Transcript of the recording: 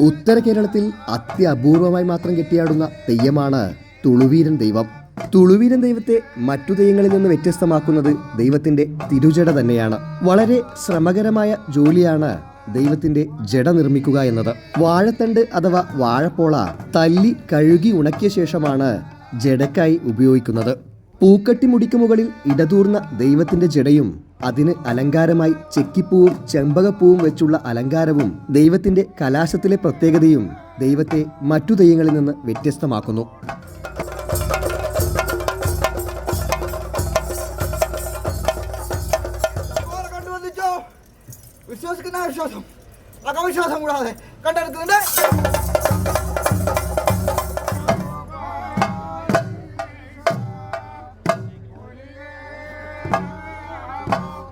ഉത്തര കേരളത്തിൽ അത്യപൂർവമായി മാത്രം കെട്ടിയാടുന്ന തെയ്യമാണ് തുളുവീരൻ ദൈവം. തുളുവീരൻ ദൈവത്തെ മറ്റു തെയ്യങ്ങളിൽ നിന്ന് വ്യത്യസ്തമാക്കുന്നത് ദൈവത്തിന്റെ തിരുജട തന്നെയാണ്. വളരെ ശ്രമകരമായ ജോലിയാണ് ദൈവത്തിന്റെ ജട നിർമ്മിക്കുക എന്നത്. വാഴത്തണ്ട് അഥവാ വാഴപ്പോള തല്ലി കഴുകി ഉണക്കിയ ശേഷമാണ് ജടക്കായി ഉപയോഗിക്കുന്നത്. പൂക്കട്ടി മുടിക്ക് മുകളിൽ ഇടതൂർന്ന ദൈവത്തിന്റെ ജടയും അതിന് അലങ്കാരമായി ചെക്കിപ്പൂവും ചെമ്പകപ്പൂവും വെച്ചുള്ള അലങ്കാരവും ദൈവത്തിന്റെ കലാശത്തിലെ പ്രത്യേകതയും ദൈവത്തെ മറ്റു ദൈവങ്ങളിൽ നിന്ന് വ്യത്യസ്തമാക്കുന്നു Thank you. you